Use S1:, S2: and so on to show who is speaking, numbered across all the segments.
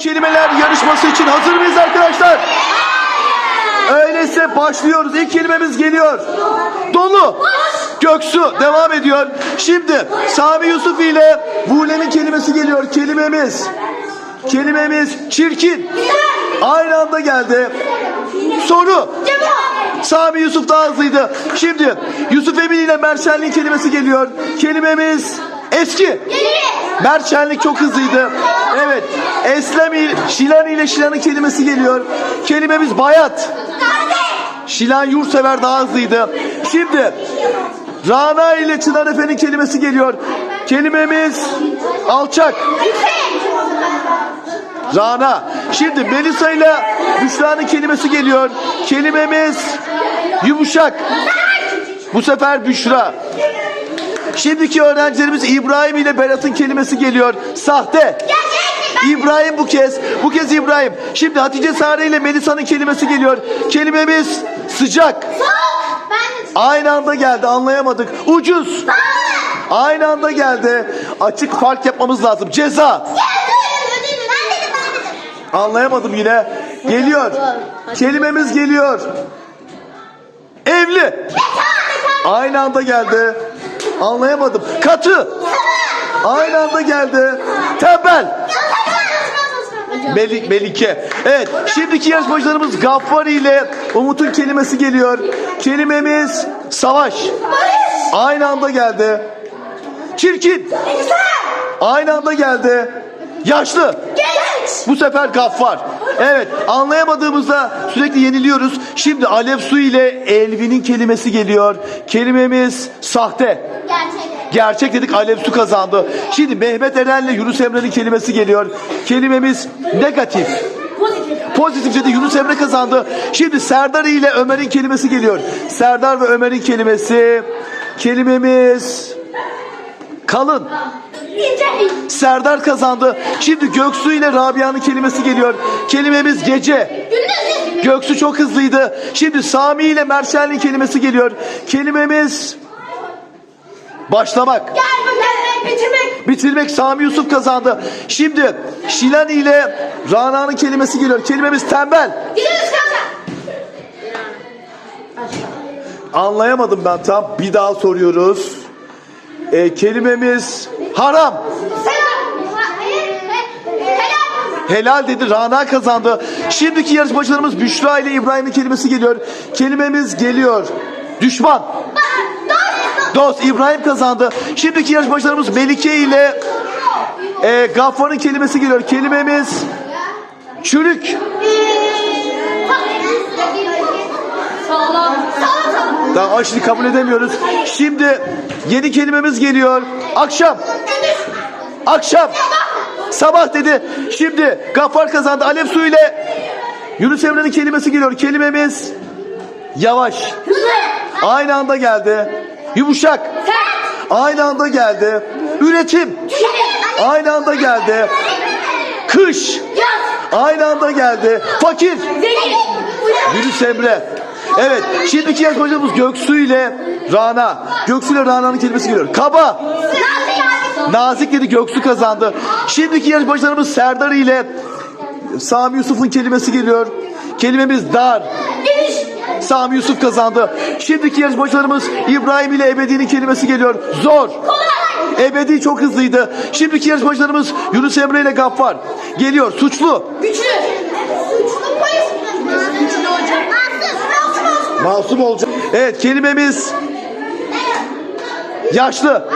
S1: Kelimeler yarışması için hazır mıyız arkadaşlar? Öyleyse başlıyoruz. İlk kelimemiz geliyor. Dolu. Göksu devam ediyor. Şimdi Sami Yusuf ile Buğle'nin kelimesi geliyor. Kelimemiz. Kelimemiz çirkin. Aynı anda geldi. Soru. Sami Yusuf daha hızlıydı. Şimdi Yusuf Emin ile Merşenli'nin kelimesi geliyor. Kelimemiz eski. Mert Şenlik çok hızlıydı. Evet. Eslem ile Şilan ile Şilan'ın kelimesi geliyor. Kelimemiz bayat. Şilan Yurtsever daha hızlıydı. Şimdi Rana ile Çınar Efe'nin kelimesi geliyor. Kelimemiz alçak. Rana. Şimdi Melisa ile Büşra'nın kelimesi geliyor. Kelimemiz yumuşak. Bu sefer Büşra. Şimdiki öğrencilerimiz İbrahim ile Berat'ın kelimesi geliyor. Sahte. İbrahim bu kez. Bu kez İbrahim. Şimdi Hatice Sare ile Melisa'nın kelimesi geliyor. Kelimemiz sıcak. Aynı anda geldi anlayamadık. Ucuz. Aynı anda geldi. Açık fark yapmamız lazım. Ceza. Anlayamadım yine. Geliyor. Kelimemiz geliyor. Evli. Aynı anda geldi. Anlayamadım. Katı. Aynı anda geldi. Tembel. Melik, Melike. Evet. Şimdiki yarışmacılarımız Gaffari ile Umut'un kelimesi geliyor. Kelimemiz savaş. Aynı anda geldi. Çirkin. Aynı anda geldi. Yaşlı. Bu sefer Gaffar. Evet anlayamadığımızda sürekli yeniliyoruz. Şimdi Alev Su ile Elvin'in kelimesi geliyor. Kelimemiz sahte. Gerçek dedik Alev Su kazandı. Şimdi Mehmet Eren ile Yunus Emre'nin kelimesi geliyor. Kelimemiz negatif. Pozitif dedi Yunus Emre kazandı. Şimdi Serdar ile Ömer'in kelimesi geliyor. Serdar ve Ömer'in kelimesi. Kelimemiz kalın. Serdar kazandı. Şimdi Göksu ile Rabia'nın kelimesi geliyor. Kelimemiz gece. Göksu çok hızlıydı. Şimdi Sami ile Merşen'in kelimesi geliyor. Kelimemiz başlamak. Bitirmek Sami Yusuf kazandı. Şimdi Şilan ile Rana'nın kelimesi geliyor. Kelimemiz tembel. Anlayamadım ben tam. Bir daha soruyoruz. Ee, kelimemiz haram. Helal dedi. Rana kazandı. Şimdiki yarışmacılarımız Büşra ile İbrahim'in kelimesi geliyor. Kelimemiz geliyor. Düşman. Dost İbrahim kazandı. Şimdiki yarışmacılarımız Melike ile e, Gaffar'ın kelimesi geliyor. Kelimemiz çürük. Daha aşırı kabul edemiyoruz. Şimdi yeni kelimemiz geliyor. Akşam. Akşam. Sabah dedi. Şimdi Gaffar kazandı. Alev Su ile Yunus Emre'nin kelimesi geliyor. Kelimemiz yavaş. Aynı anda geldi. Yumuşak. Aynı anda geldi. Üretim. Aynı anda geldi. Kış. Aynı anda geldi. Fakir. Yunus Emre. Evet. Şimdiki yarışmacımız Göksu ile Rana. Göksu ile Rana'nın kelimesi geliyor. Kaba. Nazik dedi Göksu kazandı. Şimdiki yarışmacılarımız Serdar ile Sami Yusuf'un kelimesi geliyor. Kelimemiz dar. Sami Yusuf kazandı. Şimdiki yarışmacılarımız İbrahim ile Ebedi'nin kelimesi geliyor. Zor. Ebedi çok hızlıydı. Şimdiki yarışmacılarımız Yunus Emre ile Gaffar. Geliyor. Suçlu. Masum olacak. Evet kelimemiz yaşlı.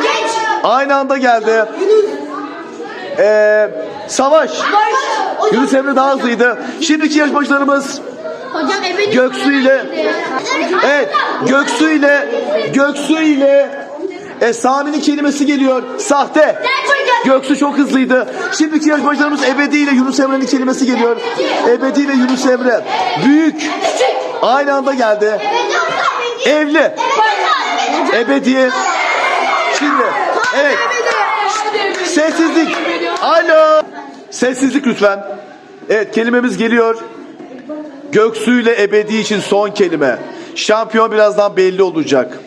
S1: Aynı anda geldi. Ee, savaş. Yunus Emre daha hızlıydı. Şimdiki yarışmacılarımız
S2: Hocam ebedi
S1: Göksu ile Evet Göksu ile Göksu ile e, Sami'nin kelimesi geliyor. Sahte. Göksu çok hızlıydı. Şimdiki yarışmacılarımız Ebedi ile Yunus Emre'nin kelimesi geliyor. Ebedi ile Yunus Emre. Büyük. Aynı anda geldi. Evli. Ebedi. Şimdi. Evet. Sessizlik. Alo. Sessizlik lütfen. Evet kelimemiz geliyor. Göksu ile ebedi için son kelime. Şampiyon birazdan belli olacak.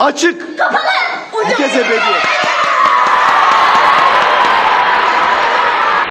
S1: Açık. Kapalı. Bir kez ebedi.